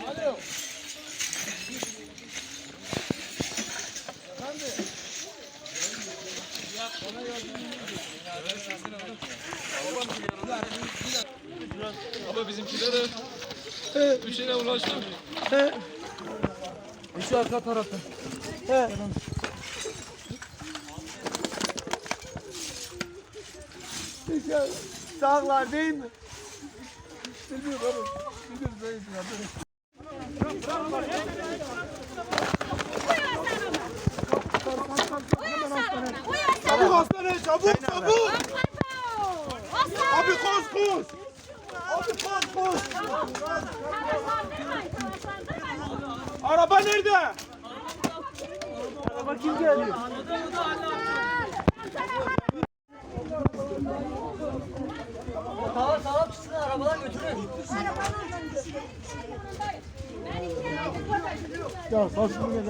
Alo. Efendim. Ama bizimkilere He. üçüne ulaştım. He. Üçü arka tarafta. He. Sağlar değil mi? Bilmiyorum. Bilmiyorum. Çabuk hastaneye çabuk çabuk. Abi koş koş. Abi koş koş. Araba nerede? Araba kim geliyor? Sağlam sağlam çıksın arabadan götürün. Ya saçını